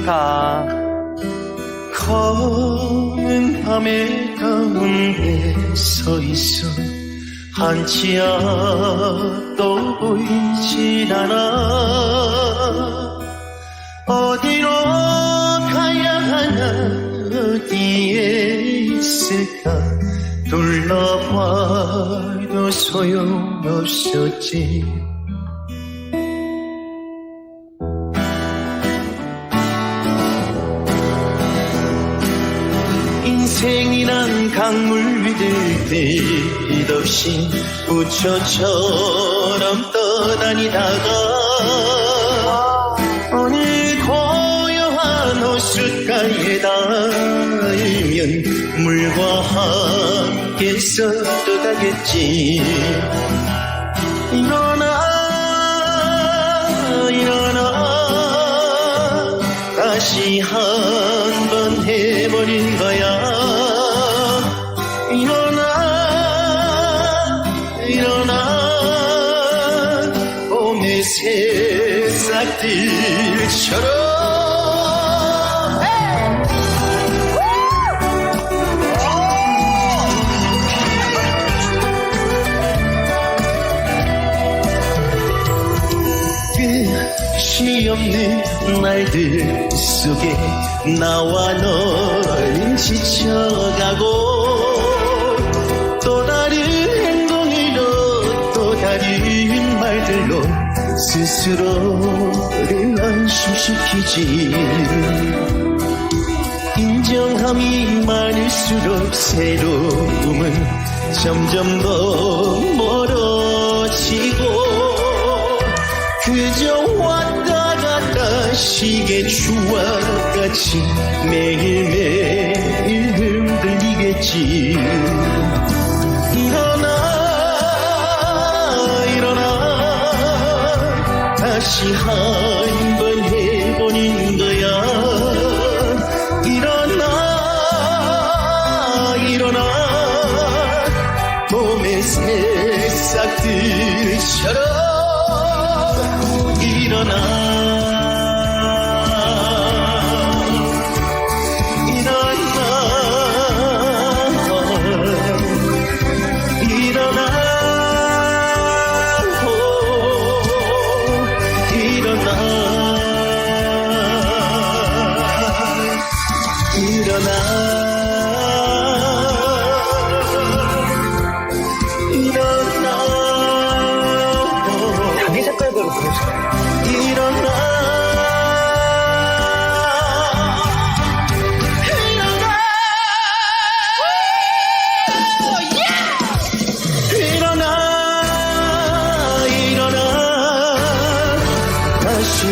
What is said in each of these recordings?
좋다 검은 밤의 가운데 서 있어. 한치 앞도 보이지 않아. 어디로 가야 하나 어디에 있을까? 둘러봐도 소용없었지. 생이란 강물 위를 끝없이 부처처럼 떠다니다가 어느 고요한 호숫가에 닿으면 물과 함께 썩어가겠지 새싹들처럼 끝이 없는 날들 속에 나와 널지 스스로를 안심시키지. 인정함이 많을수록 새로움은 점점 더 멀어지고 그저 왔다 갔다 시계 주와같이 매일매일 흔들리겠지 다시 한 번 해보는 거야. 일어나 일어나. 봄의 새싹들처럼 일어나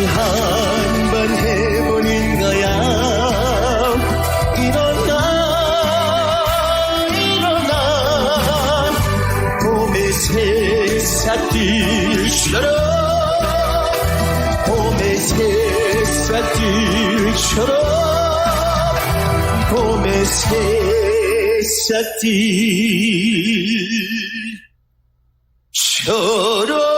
한번 해보는 거야. 일어나 일어나. 봄의 새싹 들처럼 봄의 새싹 들처럼 봄의 새싹 들처럼